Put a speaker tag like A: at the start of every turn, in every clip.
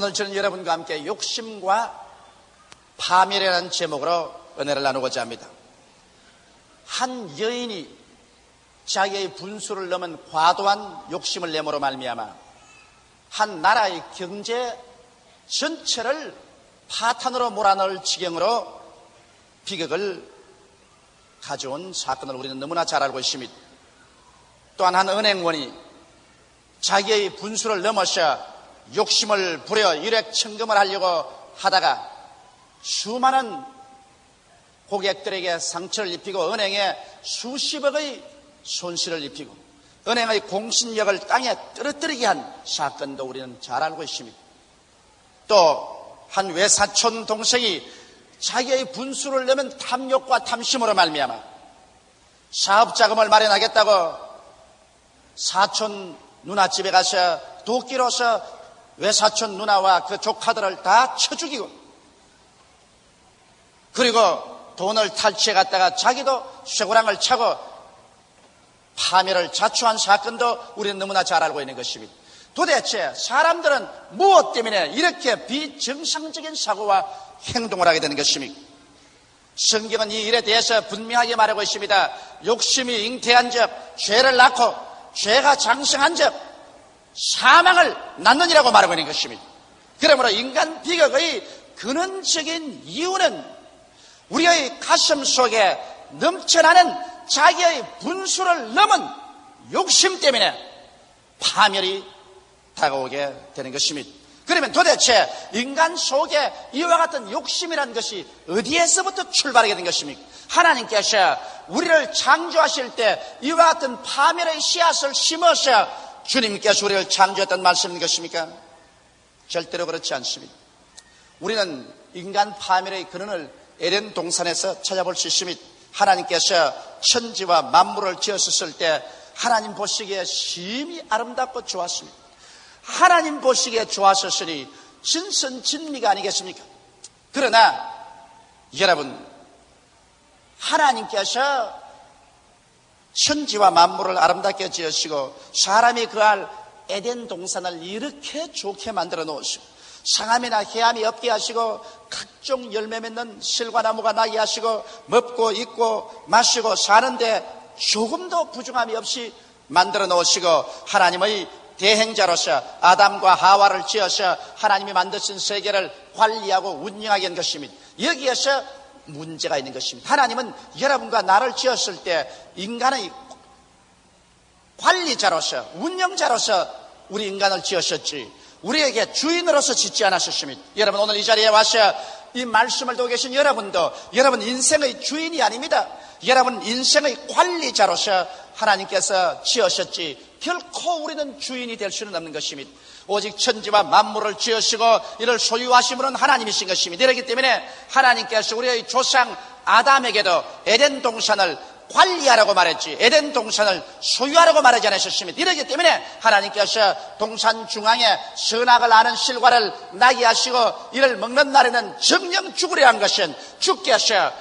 A: 오늘 저는 여러분과 함께 욕심과 파멸이라는 제목으로 은혜를 나누고자 합니다. 한 여인이 자기의 분수를 넘은 과도한 욕심을 내모로 말미암아 한 나라의 경제 전체를 파탄으로 몰아넣을 지경으로 비극을 가져온 사건을 우리는 너무나 잘 알고 있습니다. 또한 한 은행원이 자기의 분수를 넘어서 욕심을 부려 일액천금을 하려고 하다가 수많은 고객들에게 상처를 입히고 은행에 수십억의 손실을 입히고 은행의 공신력을 땅에 떨어뜨리게 한 사건도 우리는 잘 알고 있습니다. 또 한 외사촌 동생이 자기의 분수를 내면 탐욕과 탐심으로 말미암아 사업 자금을 마련하겠다고 사촌 누나 집에 가서 도끼로서 외사촌 누나와 그 조카들을 다 쳐 죽이고 그리고 돈을 탈취해 갔다가 자기도 쇠고랑을 차고 파멸을 자초한 사건도 우리는 너무나 잘 알고 있는 것입니다. 도대체 사람들은 무엇 때문에 이렇게 비정상적인 사고와 행동을 하게 되는 것입니까? 성경은 이 일에 대해서 분명하게 말하고 있습니다. 욕심이 잉태한 적, 죄를 낳고 죄가 장성한 적, 사망을 낳느니라고 말하고 있는 것입니다. 그러므로 인간 비극의 근원적인 이유는 우리의 가슴 속에 넘쳐나는 자기의 분수를 넘은 욕심 때문에 파멸이 다가오게 되는 것입니다. 그러면 도대체 인간 속에 이와 같은 욕심이라는 것이 어디에서부터 출발하게 된 것입니까? 하나님께서 우리를 창조하실 때 이와 같은 파멸의 씨앗을 심어서 주님께서 우리를 창조했던 말씀인 것입니까? 절대로 그렇지 않습니다. 우리는 인간 파멸의 근원을 에덴 동산에서 찾아볼 수 있습니다. 하나님께서 천지와 만물을 지었을 때 하나님 보시기에 심히 아름답고 좋았습니다. 하나님 보시기에 좋았었으니 진선진미가 아니겠습니까? 그러나 여러분 하나님께서 천지와 만물을 아름답게 지으시고 사람이 그할 에덴 동산을 이렇게 좋게 만들어 놓으시고 상함이나 해함이 없게 하시고 각종 열매 맺는 실과나무가 나게 하시고 먹고 입고 마시고 사는데 조금도 부족함이 없이 만들어 놓으시고 하나님의 대행자로서 아담과 하와를 지어서 하나님이 만드신 세계를 관리하고 운영하게 한 것입니다. 여기에서 문제가 있는 것입니다. 하나님은 여러분과 나를 지었을 때 인간의 관리자로서 운영자로서 우리 인간을 지으셨지 우리에게 주인으로서 짓지 않았습니다. 여러분 오늘 이 자리에 와서 이 말씀을 듣고 계신 여러분도 여러분 인생의 주인이 아닙니다. 여러분 인생의 관리자로서 하나님께서 지으셨지 결코 우리는 주인이 될 수는 없는 것입니다. 오직 천지와 만물을 지으시고 이를 소유하신 분은 하나님이신 것입니다. 이렇기 때문에 하나님께서 우리의 조상 아담에게도 에덴 동산을 관리하라고 말했지 에덴 동산을 소유하라고 말하지 않으셨습니다. 이러기 때문에 하나님께서 동산 중앙에 선악을 아는 실과를 나게 하시고 이를 먹는 날에는 정령 죽으려 한 것은 주께서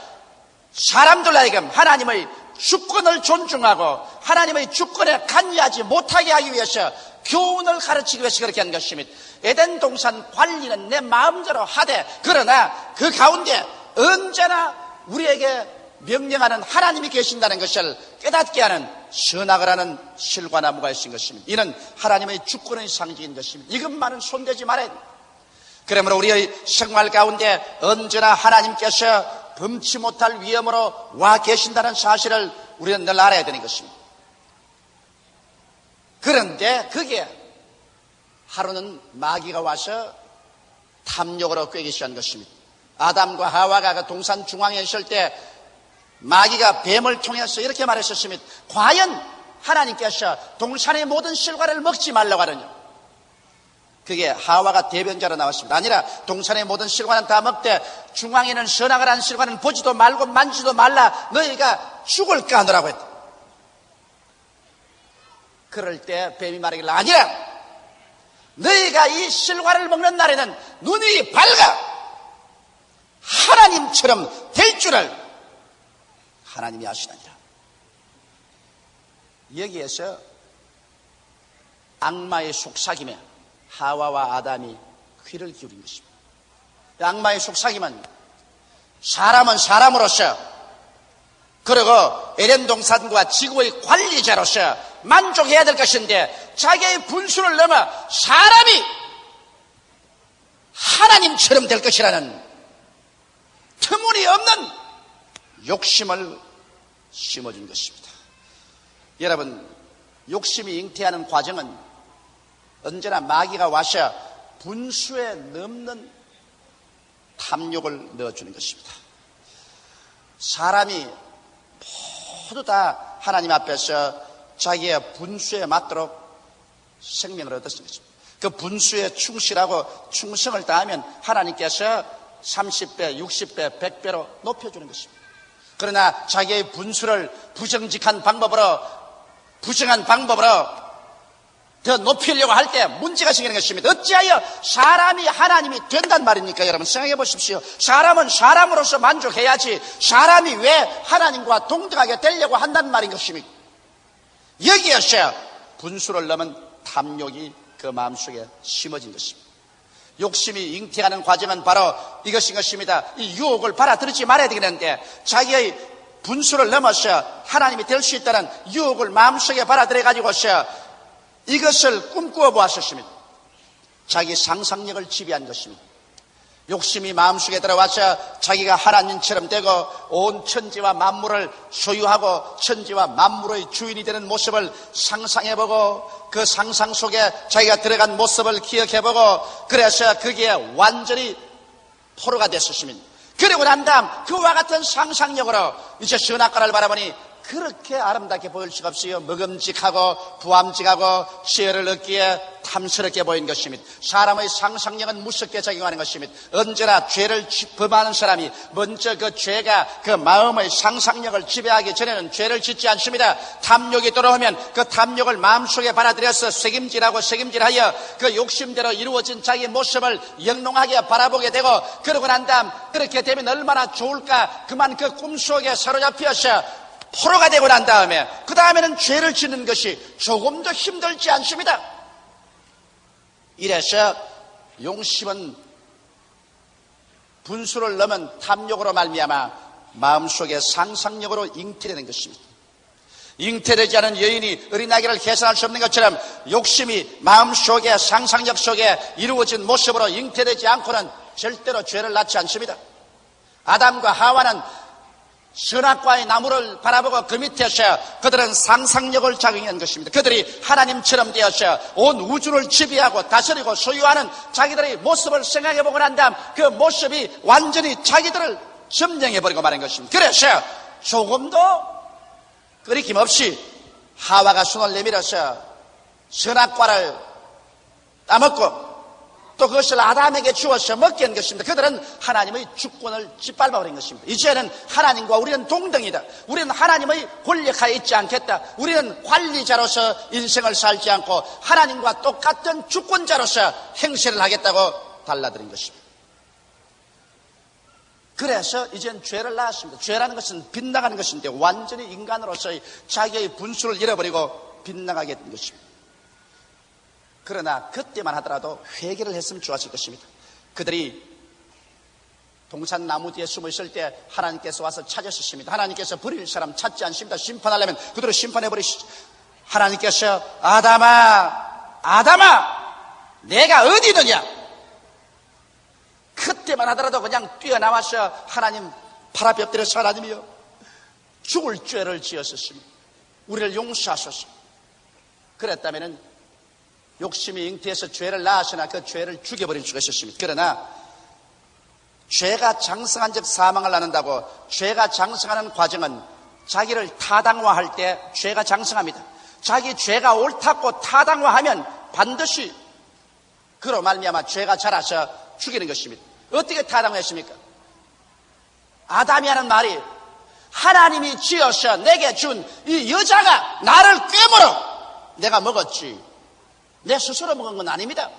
A: 사람들 하여금 하나님의 주권을 존중하고 하나님의 주권에 간여하지 못하게 하기 위해서 교훈을 가르치기 위해서 그렇게 한 것입니다. 에덴 동산 관리는 내 마음대로 하되 그러나 그 가운데 언제나 우리에게 명령하는 하나님이 계신다는 것을 깨닫게 하는 선악을 하는 실과나무가 있은 것입니다. 이는 하나님의 주권의 상징인 것입니다. 이것만은 손대지 말아야 됩니다. 그러므로 우리의 생활 가운데 언제나 하나님께서 범치 못할 위험으로 와 계신다는 사실을 우리는 늘 알아야 되는 것입니다. 그런데 그게 하루는 마귀가 와서 탐욕으로 꿰기 시작한 것입니다. 아담과 하와가 그 동산 중앙에 있을 때 마귀가 뱀을 통해서 이렇게 말했었습니다. 과연 하나님께서 동산의 모든 실과를 먹지 말라고 하느냐? 그게 하와가 대변자로 나왔습니다. 아니라 동산의 모든 실과는 다 먹되 중앙에는 선악을 한 실과는 보지도 말고 만지도 말라 너희가 죽을까 하느라고 했다. 그럴 때 뱀이 말하기를 아니라 너희가 이 실과를 먹는 날에는 눈이 밝아 하나님처럼 될 줄을 하나님이 아시느니라. 여기에서 악마의 속삭임에 하와와 아담이 귀를 기울인 것입니다. 악마의 속삭임은 사람은 사람으로서 그리고 에덴 동산과 지구의 관리자로서 만족해야 될 것인데 자기의 분수를 넘어 사람이 하나님처럼 될 것이라는 터무니 없는 욕심을 심어준 것입니다. 여러분, 욕심이 잉태하는 과정은 언제나 마귀가 와서 분수에 넘는 탐욕을 넣어주는 것입니다. 사람이 모두 다 하나님 앞에서 자기의 분수에 맞도록 생명을 얻었습니다 그 분수에 충실하고 충성을 다하면 하나님께서 30배, 60배, 100배로 높여주는 것입니다. 그러나 자기의 분수를 부정직한 방법으로, 부정한 방법으로 더 높이려고 할 때 문제가 생기는 것입니다. 어찌하여 사람이 하나님이 된단 말입니까? 여러분 생각해 보십시오. 사람은 사람으로서 만족해야지 사람이 왜 하나님과 동등하게 되려고 한단 말인 것입니까? 여기에서 분수를 넘은 탐욕이 그 마음속에 심어진 것입니다. 욕심이 잉태하는 과정은 바로 이것인 것입니다. 이 유혹을 받아들이지 말아야 되겠는데 자기의 분수를 넘어서 하나님이 될 수 있다는 유혹을 마음속에 받아들여 가지고서 이것을 꿈꾸어 보았었습니다. 자기 상상력을 지배한 것입니다. 욕심이 마음속에 들어와서 자기가 하나님처럼 되고 온 천지와 만물을 소유하고 천지와 만물의 주인이 되는 모습을 상상해보고 그 상상 속에 자기가 들어간 모습을 기억해보고 그래서 거기에 완전히 포로가 됐었습니다. 그리고 난 다음 그와 같은 상상력으로 이제 선악과를 바라보니 그렇게 아름답게 보일 수가 없어요. 먹음직하고 부함직하고 지혜를 얻기에 탐스럽게 보인 것입니다. 사람의 상상력은 무섭게 작용하는 것입니다. 언제나 죄를 범하는 사람이 먼저 그 죄가 그 마음의 상상력을 지배하기 전에는 죄를 짓지 않습니다. 탐욕이 들어오면 그 탐욕을 마음속에 받아들여서 책임질하고 책임질하여 그 욕심대로 이루어진 자기 모습을 영롱하게 바라보게 되고 그러고 난 다음 그렇게 되면 얼마나 좋을까 그만 그 꿈속에 사로잡혀서 포로가 되고 난 다음에 그 다음에는 죄를 짓는 것이 조금도 힘들지 않습니다. 이래서 용심은 분수를 넘은 탐욕으로 말미암아 마음속에 상상력으로 잉태되는 것입니다. 잉태되지 않은 여인이 어린아기를 계산할 수 없는 것처럼 욕심이 마음속에 상상력 속에 이루어진 모습으로 잉태되지 않고는 절대로 죄를 낳지 않습니다. 아담과 하와는 선악과의 나무를 바라보고 그 밑에서 그들은 상상력을 작용한 것입니다. 그들이 하나님처럼 되어서 온 우주를 지배하고 다스리고 소유하는 자기들의 모습을 생각해 보고 난 다음 그 모습이 완전히 자기들을 점령해버리고 말한 것입니다. 그래서 조금도 끓이김 없이 하와가 손을 내밀어서 선악과를 따먹고 또 그것을 아담에게 주어서 먹게 한 것입니다. 그들은 하나님의 주권을 짓밟아버린 것입니다. 이제는 하나님과 우리는 동등이다. 우리는 하나님의 권력하에 있지 않겠다. 우리는 관리자로서 인생을 살지 않고 하나님과 똑같은 주권자로서 행세를 하겠다고 달라드린 것입니다. 그래서 이젠 죄를 낳았습니다. 죄라는 것은 빗나가는 것인데 완전히 인간으로서의 자기의 분수를 잃어버리고 빗나가게 된 것입니다. 그러나 그때만 하더라도 회개를 했으면 좋았을 것입니다. 그들이 동산 나무 뒤에 숨어 있을 때 하나님께서 와서 찾으셨습니다. 하나님께서 버릴 사람 찾지 않습니다. 심판하려면 그들을 심판해 버리시죠. 하나님께서 아담아, 아담아, 내가 어디 있느냐? 그때만 하더라도 그냥 뛰어나와서 하나님 팔 앞에 엎드려서 하나님이요. 죽을 죄를 지었었습니다. 우리를 용서하소서. 그랬다면은 욕심이 잉태해서 죄를 낳았으나 그 죄를 죽여버릴 수가 있었습니다. 그러나 죄가 장성한 즉 사망을 낳는다고 죄가 장성하는 과정은 자기를 타당화할 때 죄가 장성합니다. 자기 죄가 옳다고 타당화하면 반드시 그로 말미암아 죄가 자라서 죽이는 것입니다. 어떻게 타당화했습니까? 아담이 하는 말이 하나님이 지어서 내게 준 이 여자가 나를 꿰물어 내가 먹었지. 내 스스로 먹은 건 아닙니다.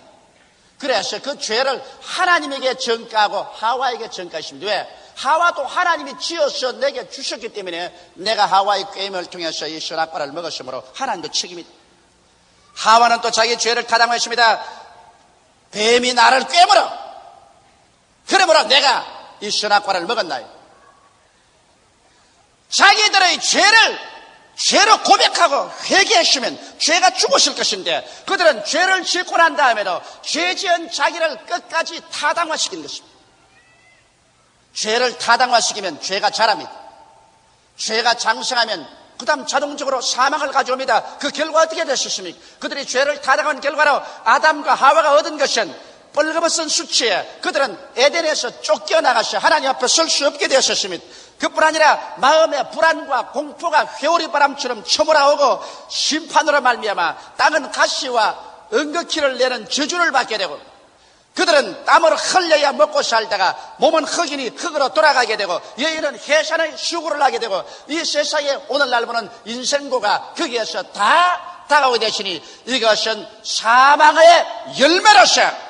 A: 그래서 그 죄를 하나님에게 전가하고 하와에게 전가했습니다. 왜? 하와도 하나님이 지어서 내게 주셨기 때문에 내가 하와의 꾀임을 통해서 이 선악과를 먹었으므로 하나님도 책임이다. 하와는 또 자기 죄를 타당했습니다. 뱀이 나를 꿰물어. 그러므로 내가 이 선악과를 먹었나요? 자기들의 죄를 죄로 고백하고 회개했으면 죄가 죽었을 것인데 그들은 죄를 짓고 난 다음에도 죄 지은 자기를 끝까지 타당화시킨 것입니다. 죄를 타당화시키면 죄가 자랍니다. 죄가 장성하면 그 다음 자동적으로 사망을 가져옵니다. 그 결과 어떻게 되셨습니까? 그들이 죄를 타당한 결과로 아담과 하와가 얻은 것은 뻘거벗은 수치에 그들은 에덴에서 쫓겨나가서 하나님 앞에 설 수 없게 되었습니다. 그뿐 아니라 마음의 불안과 공포가 회오리 바람처럼 쳐몰아오고 심판으로 말미암아 땅은 가시와 은거키를 내는 저주를 받게 되고 그들은 땀을 흘려야 먹고 살다가 몸은 흙이니 흙으로 돌아가게 되고 여인은 해산의 수고를 하게 되고 이 세상에 오늘날 보는 인생고가 거기에서 다 다가오게 되시니 이것은 사망의 열매로서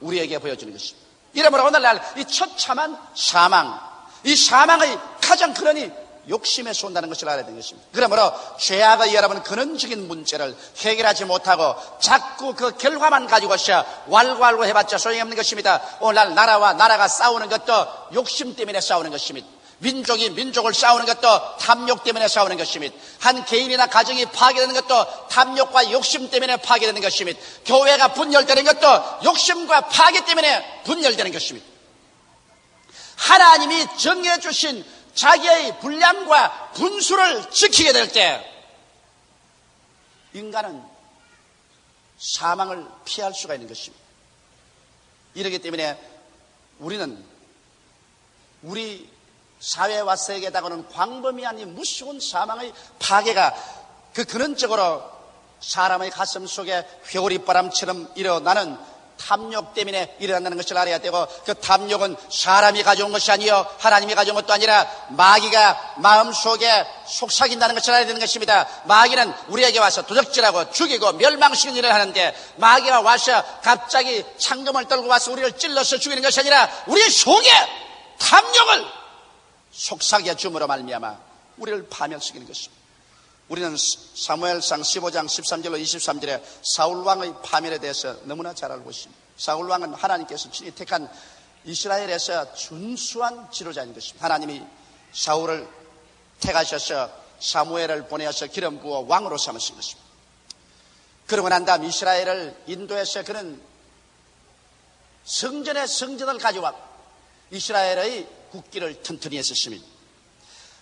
A: 우리에게 보여주는 것입니다. 이러므로 오늘날 이 처참한 사망, 이 사망의 가장 근원이 욕심에서 온다는 것을 알아야 되는 것입니다. 그러므로 죄악의 여러분 근원적인 문제를 해결하지 못하고 자꾸 그 결과만 가지고서 왈왈고 해봤자 소용없는 것입니다. 오늘날 나라와 나라가 싸우는 것도 욕심 때문에 싸우는 것입니다. 민족이 민족을 싸우는 것도 탐욕 때문에 싸우는 것입니다. 한 개인이나 가정이 파괴되는 것도 탐욕과 욕심 때문에 파괴되는 것입니다. 교회가 분열되는 것도 욕심과 파괴 때문에 분열되는 것입니다. 하나님이 정해주신 자기의 분량과 분수를 지키게 될 때 인간은 사망을 피할 수가 있는 것입니다. 이러기 때문에 우리는 우리 사회와 세계에 다가오는 광범위한 이 무서운 사망의 파괴가 그 근원적으로 사람의 가슴 속에 회오리바람처럼 일어나는 탐욕 때문에 일어난다는 것을 알아야 되고 그 탐욕은 사람이 가져온 것이 아니요 하나님이 가져온 것도 아니라 마귀가 마음속에 속삭인다는 것을 알아야 되는 것입니다. 마귀는 우리에게 와서 도적질하고 죽이고 멸망시키는 일을 하는데 마귀가 와서 갑자기 창금을 떨고 와서 우리를 찔러서 죽이는 것이 아니라 우리 속에 탐욕을 속삭여 줌으로 말미암아 우리를 파멸시키는 것입니다. 우리는 사무엘상 15장 13절로 23절에 사울왕의 파멸에 대해서 너무나 잘 알고 있습니다. 사울왕은 하나님께서 친히 택한 이스라엘에서 준수한 지도자인 것입니다. 하나님이 사울을 택하셔서 사무엘을 보내어서 기름 부어 왕으로 삼으신 것입니다. 그러고 난 다음 이스라엘을 인도해서 그는 성전의 성전을 가져왔고 이스라엘의 국기를 튼튼히 했었습니다.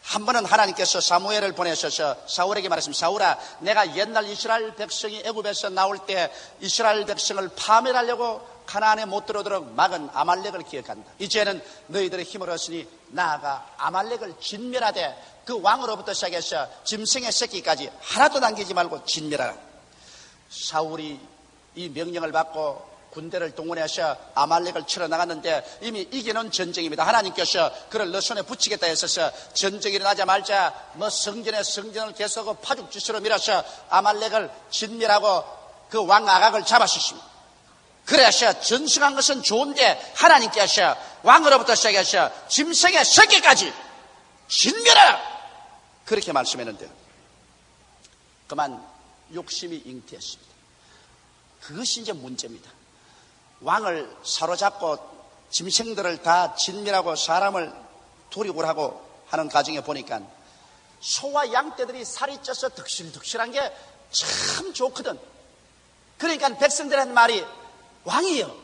A: 한 번은 하나님께서 사무엘을 보내셔서 사울에게 말했습니다. 사울아, 내가 옛날 이스라엘 백성이 애굽에서 나올 때 이스라엘 백성을 파멸하려고 가나안에 못 들어오도록 막은 아말렉을 기억한다. 이제는 너희들의 힘을 얻으니 나아가 아말렉을 진멸하되 그 왕으로부터 시작해서 짐승의 새끼까지 하나도 남기지 말고 진멸하라. 사울이 이 명령을 받고 군대를 동원해서 아말렉을 치러 나갔는데 이미 이기는 전쟁입니다. 하나님께서 그를 너 손에 붙이겠다 했어서 전쟁이 일어나자마자 뭐 성전에 성전을 계속 파죽지수로 밀어서 아말렉을 진멸하고 그 왕 아각을 잡았습니다. 그래서 전승한 것은 좋은데 하나님께서 왕으로부터 시작해서 짐승의 새끼까지 진멸하라 그렇게 말씀했는데 그만 욕심이 잉태했습니다. 그것이 이제 문제입니다. 왕을 사로잡고 짐승들을 다 진멸하고 사람을 도리고하고 하는 과정에 보니까 소와 양떼들이 살이 쪄서 득실득실한 게 참 좋거든. 그러니까 백성들한 말이 왕이요.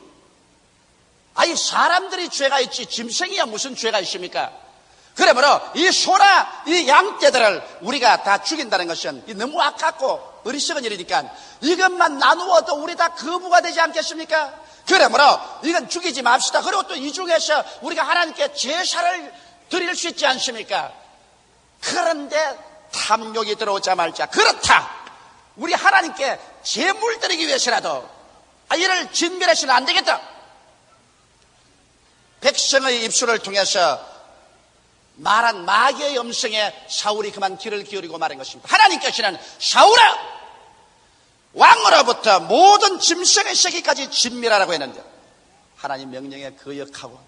A: 아니 사람들이 죄가 있지 짐승이야 무슨 죄가 있습니까? 그러므로 이 소나 이 양떼들을 우리가 다 죽인다는 것은 너무 아깝고 어리석은 일이니까 이것만 나누어도 우리 다 거부가 되지 않겠습니까? 그러므로 이건 죽이지 맙시다. 그리고 또 이 중에서 우리가 하나님께 제사를 드릴 수 있지 않습니까? 그런데 탐욕이 들어오자 말자. 그렇다. 우리 하나님께 제물 드리기 위해서라도 아, 이를 진멸해서는 안 되겠다. 백성의 입술을 통해서 말한 마귀의 음성에 사울이 그만 귀를 기울이고 말한 것입니다. 하나님께서는 사울아! 왕으로부터 모든 짐승의 새끼까지 진멸하라고 했는데 하나님 명령에 거역하고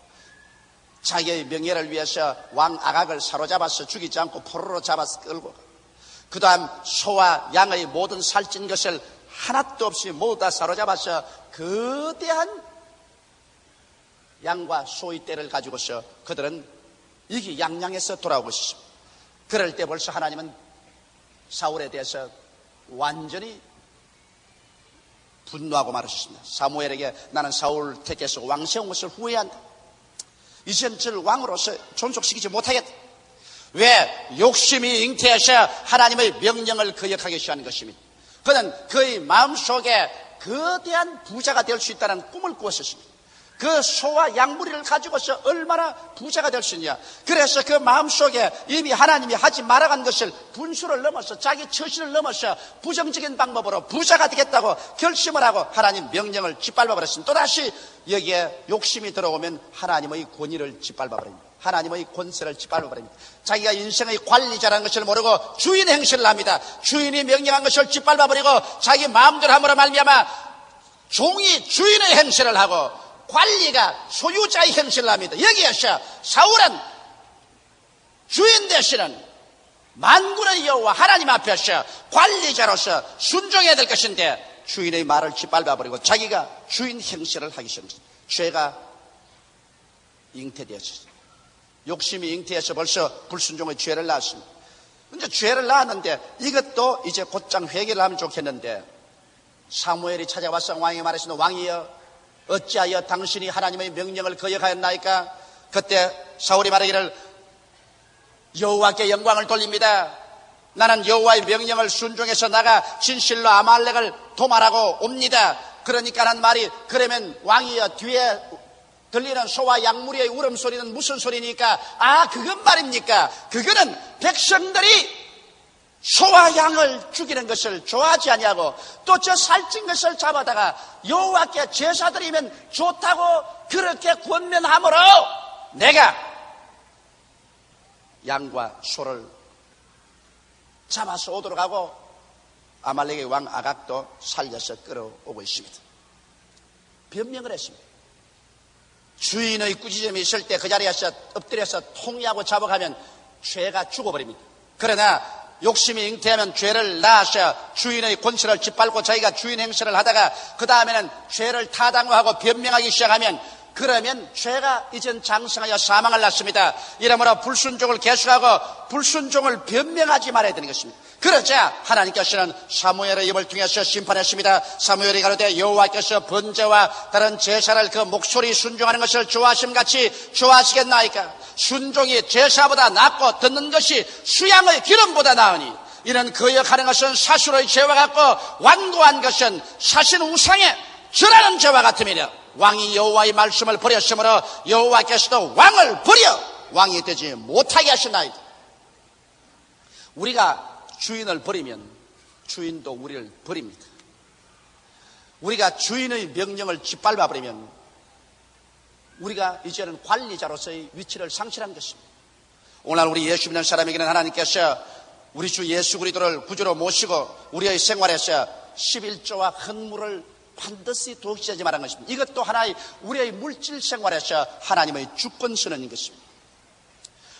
A: 자기의 명예를 위해서 왕 아각을 사로잡아서 죽이지 않고 포로로 잡아서 끌고 그 다음 소와 양의 모든 살찐 것을 하나도 없이 모두 다 사로잡아서 거대한 양과 소의 떼를 가지고서 그들은 이기 양양에서 돌아오고 있습니다. 그럴 때 벌써 하나님은 사울에 대해서 완전히 분노하고 말하셨습니다. 사무엘에게 나는 사울 택해서 왕 세운 것을 후회한다. 이젠 저를 왕으로서 존속시키지 못하겠다. 왜? 욕심이 잉태해서 하나님의 명령을 거역하기 시작하는 것입니다. 그는 그의 마음속에 거대한 부자가 될 수 있다는 꿈을 꾸었습니다. 그 소와 양무리를 가지고서 얼마나 부자가 될 수 있냐. 그래서 그 마음속에 이미 하나님이 하지 말아간 것을 분수를 넘어서 자기 처신을 넘어서 부정적인 방법으로 부자가 되겠다고 결심을 하고 하나님 명령을 짓밟아 버렸습니다. 또다시 여기에 욕심이 들어오면 하나님의 권위를 짓밟아 버립니다. 하나님의 권세를 짓밟아 버립니다. 자기가 인생의 관리자라는 것을 모르고 주인 행실을 합니다. 주인이 명령한 것을 짓밟아 버리고 자기 마음대로 함으로 말미암아 종이 주인의 행실을 하고 관리가 소유자의 행실을 합니다. 여기에서 사울은 주인 되시는 만군의 여호와 하나님 앞에서 관리자로서 순종해야 될 것인데 주인의 말을 짓밟아버리고 자기가 주인 행실을 하기 시작합니다. 죄가 잉태되었습니다. 욕심이 잉태해서 벌써 불순종의 죄를 낳았습니다. 근데 죄를 낳았는데 이것도 이제 곧장 회개를 하면 좋겠는데 사무엘이 찾아와서 왕이 말했습니다. 왕이여 어찌하여 당신이 하나님의 명령을 거역하였나이까? 그때 사울이 말하기를 여호와께 영광을 돌립니다. 나는 여호와의 명령을 순종해서 나가 진실로 아말렉을 도말하고 옵니다. 그러니까 는 말이 그러면 왕이여 뒤에 들리는 소와 양무리의 울음소리는 무슨 소리니까 아 그건 말입니까? 그거는 백성들이 소와 양을 죽이는 것을 좋아하지 아니하고 또 저 살찐 것을 잡아다가 여호와께 제사 드리면 좋다고 그렇게 권면함으로 내가 양과 소를 잡아서 오도록 하고 아말렉의 왕 아각도 살려서 끌어오고 있습니다. 변명을 했습니다. 주인의 꾸짖음이 있을 때 그 자리에서 엎드려서 통이하고 잡아가면 죄가 죽어버립니다. 그러나 욕심이 잉태하면 죄를 낳아서 주인의 권세를 짓밟고 자기가 주인 행세를 하다가 그 다음에는 죄를 타당화하고 변명하기 시작하면 그러면 죄가 이젠 장성하여 사망을 낳습니다. 이러므로 불순종을 계속하고 불순종을 변명하지 말아야 되는 것입니다. 그러자 하나님께서는 사무엘의 입을 통해서 심판했습니다. 사무엘이 가로되 여호와께서 번제와 다른 제사를 그 목소리 순종하는 것을 좋아하심 같이 좋아하시겠나이까? 순종이 제사보다 낫고 듣는 것이 수양의 기름보다 나으니 이는 거역하는 것은 사수로의 죄와 같고 완고한 것은 사신 우상의 절하는 죄와 같음이라. 왕이 여호와의 말씀을 버렸으므로 여호와께서도 왕을 버려 왕이 되지 못하게 하시나이다. 우리가 주인을 버리면 주인도 우리를 버립니다. 우리가 주인의 명령을 짓밟아 버리면 우리가 이제는 관리자로서의 위치를 상실한 것입니다. 오늘 우리 예수 믿는 사람에게는 하나님께서 우리 주 예수 그리스도를 구주로 모시고 우리의 생활에서 11조와 헌물을 반드시 도시하지 말한 것입니다. 이것도 하나의 우리의 물질 생활에서 하나님의 주권 선언인 것입니다.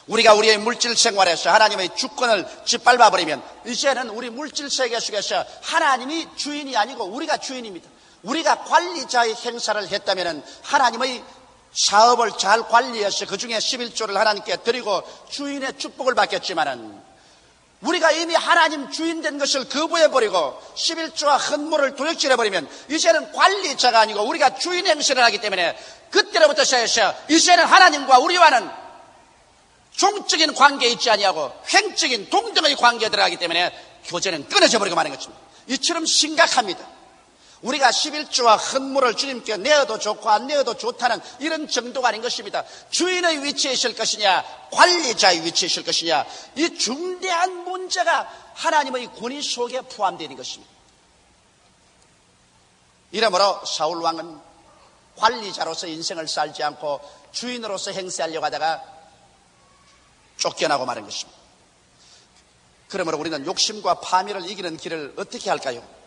A: 우리가 우리의 물질 생활에서 하나님의 주권을 짓밟아 버리면 이제는 우리 물질 세계 속에서 하나님이 주인이 아니고 우리가 주인입니다. 우리가 관리자의 행사를 했다면 하나님의 사업을 잘 관리해서 그 중에 11조를 하나님께 드리고 주인의 축복을 받겠지만은 우리가 이미 하나님 주인 된 것을 거부해버리고 11조와 헌물을 도둑질해버리면 이제는 관리자가 아니고 우리가 주인 행세를 하기 때문에 그때로부터 시작해서 이제는 하나님과 우리와는 종적인 관계에 있지 아니하고 횡적인 동등의 관계에 들어가기 때문에 교제는 끊어져 버리고 마는 것입니다. 이처럼 심각합니다. 우리가 11조와 헌물을 주님께 내어도 좋고 안 내어도 좋다는 이런 정도가 아닌 것입니다. 주인의 위치에 있을 것이냐, 관리자의 위치에 있을 것이냐, 이 중대한 문제가 하나님의 권위 속에 포함되어 있는 것입니다. 이러므로 사울 왕은 관리자로서 인생을 살지 않고 주인으로서 행세하려고 하다가 쫓겨나고 마는 것입니다. 그러므로 우리는 욕심과 파멸을 이기는 길을 어떻게 할까요?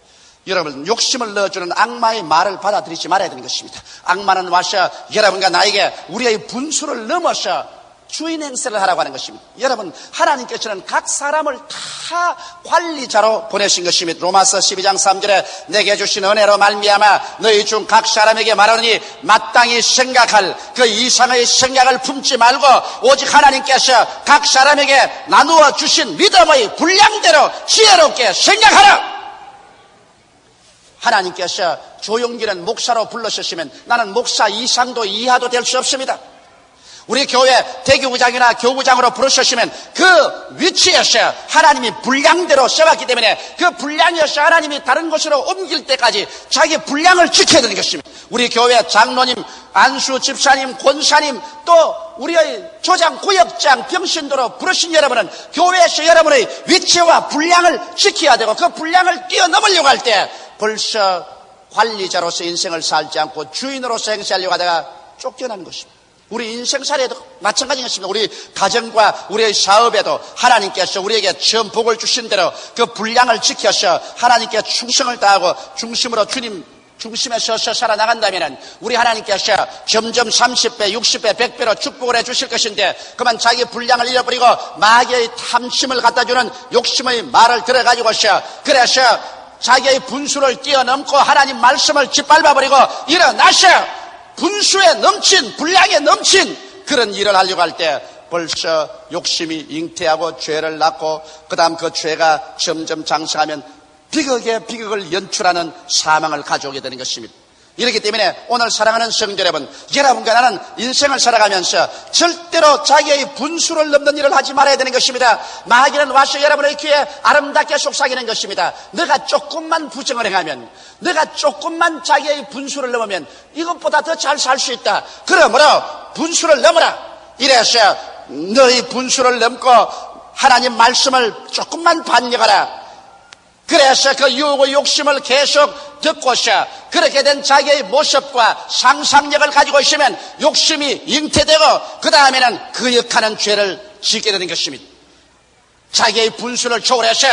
A: 여러분 욕심을 넣어주는 악마의 말을 받아들이지 말아야 되는 것입니다. 악마는 와서 여러분과 나에게 우리의 분수를 넘어서 주인 행세를 하라고 하는 것입니다. 여러분, 하나님께서는 각 사람을 다 관리자로 보내신 것입니다. 로마서 12장 3절에 내게 주신 은혜로 말미암아 너희 중 각 사람에게 말하니 마땅히 생각할 그 이상의 생각을 품지 말고 오직 하나님께서 각 사람에게 나누어 주신 믿음의 분량대로 지혜롭게 생각하라. 하나님께서 조용기는 목사로 불러주시면 나는 목사 이상도 이하도 될 수 없습니다. 우리 교회 대교부장이나 교부장으로 부르셨으면 그 위치에서 하나님이 분량대로 세웠기 때문에 그 분량에서 하나님이 다른 곳으로 옮길 때까지 자기 분량을 지켜야 되는 것입니다. 우리 교회 장로님, 안수 집사님, 권사님, 또 우리의 조장, 구역장, 병신도로 부르신 여러분은 교회에서 여러분의 위치와 분량을 지켜야 되고 그 분량을 뛰어넘으려고 할 때 벌써 관리자로서 인생을 살지 않고 주인으로서 행세하려고 하다가 쫓겨나는 것입니다. 우리 인생살이에도 마찬가지겠습니다. 우리 가정과 우리의 사업에도 하나님께서 우리에게 처음 복을 주신 대로 그 분량을 지켜서 하나님께 충성을 다하고 중심으로 주님 중심에 서서 살아나간다면 우리 하나님께서 점점 30배, 60배, 100배로 축복을 해 주실 것인데 그만 자기 분량을 잃어버리고 마귀의 탐심을 갖다 주는 욕심의 말을 들어가지고서 그래서 자기의 분수를 뛰어넘고 하나님 말씀을 짓밟아버리고 일어나셔 분수에 넘친 분량에 넘친 그런 일을 하려고 할때 벌써 욕심이 잉태하고 죄를 낳고 그 다음 그 죄가 점점 장성하면 비극에 비극을 연출하는 사망을 가져오게 되는 것입니다. 이렇기 때문에 오늘 사랑하는 성도 여러분, 여러분과 나는 인생을 살아가면서 절대로 자기의 분수를 넘는 일을 하지 말아야 되는 것입니다. 마귀는 와서 여러분의 귀에 아름답게 속삭이는 것입니다. 내가 조금만 부정을 행하면, 내가 조금만 자기의 분수를 넘으면 이것보다 더 잘 살 수 있다. 그러므로 분수를 넘어라. 이래서 너희 분수를 넘고 하나님 말씀을 조금만 반역하라. 그래서 그 유혹의 욕심을 계속 듣고서 그렇게 된 자기의 모습과 상상력을 가지고 있으면 욕심이 잉태되고 그 다음에는 그 역하는 죄를 짓게 되는 것입니다. 자기의 분수를 초월해서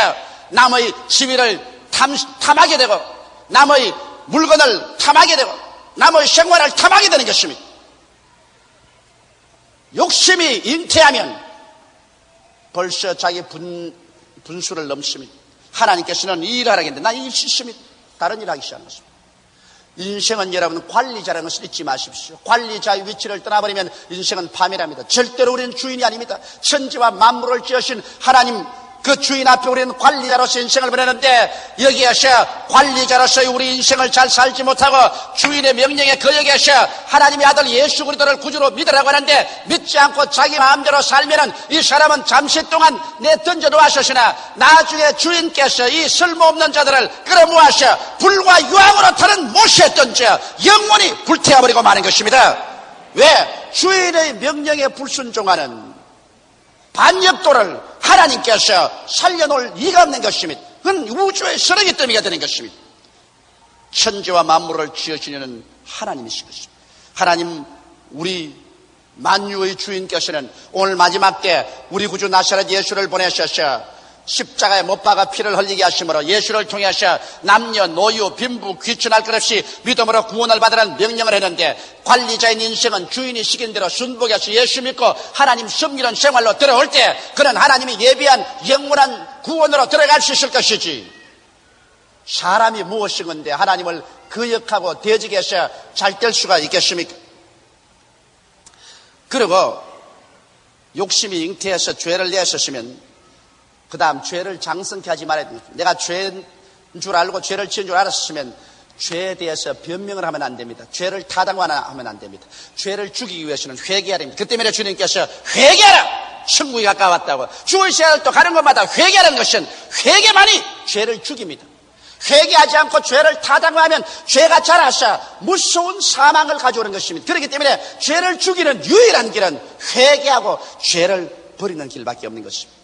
A: 남의 지위를 탐, 탐하게 되고 남의 물건을 탐하게 되고 남의 생활을 탐하게 되는 것입니다. 욕심이 잉태하면 벌써 자기 분, 분수를 넘습니다. 하나님께서는 하겠는데 나일 있습니다. 다른 일 하기 시작합니다. 인생은 여러분 관리자라는 것을 잊지 마십시오. 관리자의 위치를 떠나버리면 인생은 파멸합니다. 절대로 우리는 주인이 아닙니다. 천지와 만물을 지으신 하나님 그 주인 앞에 우리는 관리자로서 인생을 보내는데 여기 에서 관리자로서 우리 인생을 잘 살지 못하고 주인의 명령에 거역해서 하나님의 아들 예수 그리스도를 구주로 믿으라고 하는데 믿지 않고 자기 마음대로 살면은 이 사람은 잠시 동안 내 던져 놓았으나 나중에 주인께서 이 쓸모없는 자들을 끌어모아서 불과 유황으로 타는 못에 던져 영원히 불태워버리고 마는 것입니다. 왜? 주인의 명령에 불순종하는 반역도를 하나님께서 살려놓을 이가 없는 것입니다. 그건 우주의 쓰레기 더미가 되는 것입니다. 천지와 만물을 지으시는 하나님이신 것입니다. 하나님, 우리 만유의 주인께서는 오늘 마지막 때 우리 구주 나사렛 예수를 보내셔서 십자가에 못 박아 피를 흘리게 하심으로 예수를 통해서 남녀, 노유, 빈부, 귀천할 것 없이 믿음으로 구원을 받으라는 명령을 했는데 관리자인 인생은 주인이 시킨 대로 순복해서 예수 믿고 하나님 섬기는 생활로 들어올 때 그는 하나님이 예비한 영원한 구원으로 들어갈 수 있을 것이지 사람이 무엇이건데 하나님을 거역하고 대적에 해서 잘 될 수가 있겠습니까? 그리고 욕심이 잉태해서 죄를 내었으면 그 다음 죄를 장성케 하지 말아야 됩니다. 내가 죄인 줄 알고 죄를 지은 줄 알았으면 죄에 대해서 변명을 하면 안 됩니다. 죄를 타당화하면 안 됩니다. 죄를 죽이기 위해서는 됩니다. 그 때문에 주님께서 회개하라! 천국이 가까웠다고. 죽을 시간을 또 가는 것마다 회개하는 것은 회개만이 죄를 죽입니다. 회개하지 않고 죄를 타당화하면 죄가 자라서 무서운 사망을 가져오는 것입니다. 그렇기 때문에 죄를 죽이는 유일한 길은 회개하고 죄를 버리는 길밖에 없는 것입니다.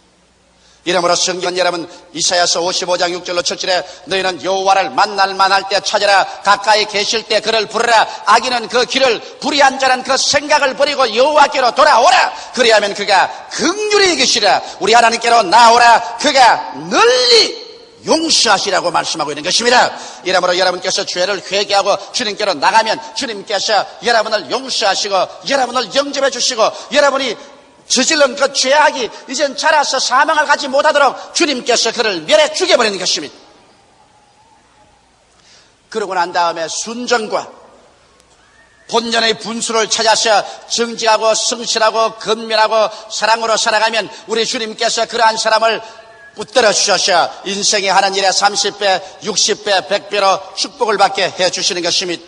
A: 이러므로 성경 여러분 이사야서 55장 6절로 7절에 너희는 여호와를 만날 만할 때 찾아라 가까이 계실 때 그를 부르라 악인은 그 길을 불의한 자는 그 생각을 버리고 여호와께로 돌아오라. 그리하면 그가 극률히 이기시라. 우리 하나님께로 나오라. 그가 널리 용서하시라고 말씀하고 있는 것입니다. 이러므로 여러분께서 죄를 회개하고 주님께로 나가면 주님께서 여러분을 용서하시고 여러분을 영접해 주시고 여러분이 저질른 그 죄악이 이젠 자라서 사망을 가지 못하도록 주님께서 그를 멸해 죽여버리는 것입니다. 그러고 난 다음에 순전과 본연의 분수를 찾아서 정직하고 성실하고 근면하고 사랑으로 살아가면 우리 주님께서 그러한 사람을 붙들어 주셔서 인생의 하는 일에 30배, 60배, 100배로 축복을 받게 해 주시는 것입니다.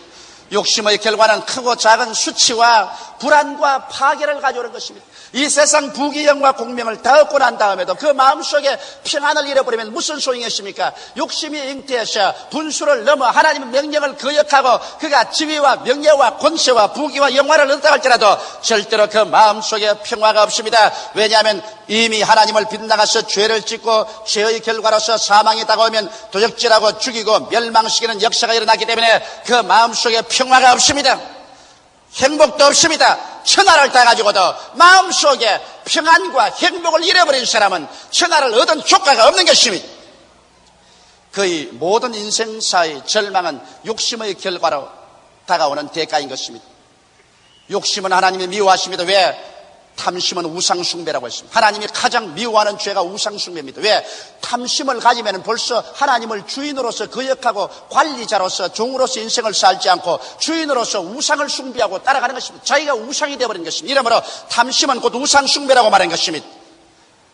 A: 욕심의 결과는 크고 작은 수치와 불안과 파괴를 가져오는 것입니다. 이 세상 부귀영과 공명을 다 얻고 난 다음에도 그 마음속에 평안을 잃어버리면 무슨 소용이겠습니까? 욕심이 잉태해서 분수를 넘어 하나님의 명령을 거역하고 그가 지위와 명예와 권세와 부귀와 영화를 얻다 할지라도 절대로 그 마음속에 평화가 없습니다. 왜냐하면 이미 하나님을 빗나가서 죄를 짓고 죄의 결과로서 사망이 다가오면 도적질하고 죽이고 멸망시키는 역사가 일어나기 때문에 그 마음속에 평화가 없습니다. 행복도 없습니다. 천하를 따가지고도 마음속에 평안과 행복을 잃어버린 사람은 천하를 얻은 효과가 없는 것입니다. 거의 모든 인생사의 절망은 욕심의 결과로 다가오는 대가인 것입니다. 욕심은 하나님이 미워하십니다. 왜? 탐심은 우상숭배라고 했습니다. 하나님이 가장 미워하는 죄가 우상숭배입니다. 왜? 탐심을 가지면 벌써 하나님을 주인으로서 거역하고 관리자로서 종으로서 인생을 살지 않고 주인으로서 우상을 숭배하고 따라가는 것입니다. 자기가 우상이 되어버린 것입니다. 이러므로 탐심은 곧 우상숭배라고 말하는 것입니다.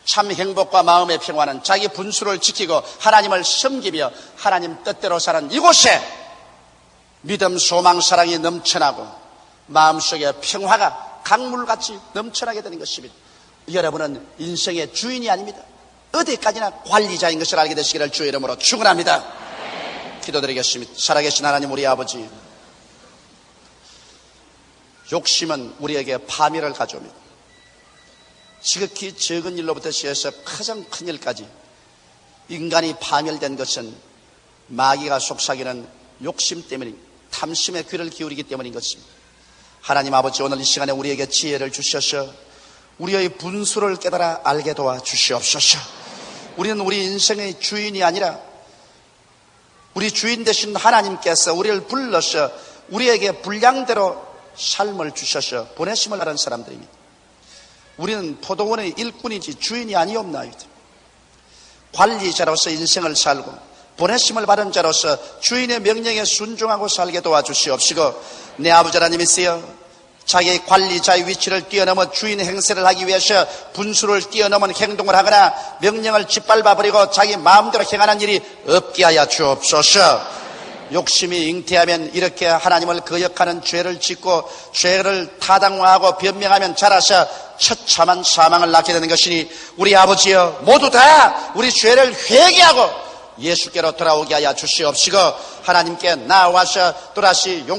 A: 참 행복과 마음의 평화는 자기 분수를 지키고 하나님을 섬기며 하나님 뜻대로 사는 이곳에 믿음, 소망, 사랑이 넘쳐나고 마음속에 평화가 강물같이 넘쳐나게 되는 것입니다. 여러분은 인생의 주인이 아닙니다. 어디까지나 관리자인 것을 알게 되시기를 주의 이름으로 축원합니다. 기도드리겠습니다. 살아계신 하나님 우리 아버지 욕심은 우리에게 파멸을 가져옵니다. 지극히 적은 일로부터 시작해서 가장 큰 일까지 인간이 파멸된 것은 마귀가 속삭이는 욕심 때문입니다. 탐심의 귀를 기울이기 때문인 것입니다. 하나님 아버지 오늘 이 시간에 우리에게 지혜를 주셔서 우리의 분수를 깨달아 알게 도와 주시옵소서. 우리는 우리 인생의 주인이 아니라 우리 주인 되신 하나님께서 우리를 불러서 우리에게 분량대로 삶을 주셔서 보내심을 하는 사람들입니다. 우리는 포도원의 일꾼이지 주인이 아니옵나이다. 관리자로서 인생을 살고 보내심을 받은 자로서 주인의 명령에 순종하고 살게 도와주시옵시고 내 아버지 하나님이시여 자기 관리자의 위치를 뛰어넘어 주인 행세를 하기 위해서 분수를 뛰어넘은 행동을 하거나 명령을 짓밟아버리고 자기 마음대로 행하는 일이 없게 하여 주옵소서. 욕심이 잉태하면 이렇게 하나님을 거역하는 죄를 짓고 죄를 타당화하고 변명하면 자라서 처참한 사망을 낳게 되는 것이니 우리 아버지여 모두 다 우리 죄를 회개하고 예수께로 돌아오게 하여 주시옵시고 하나님께 나와서 또다시 용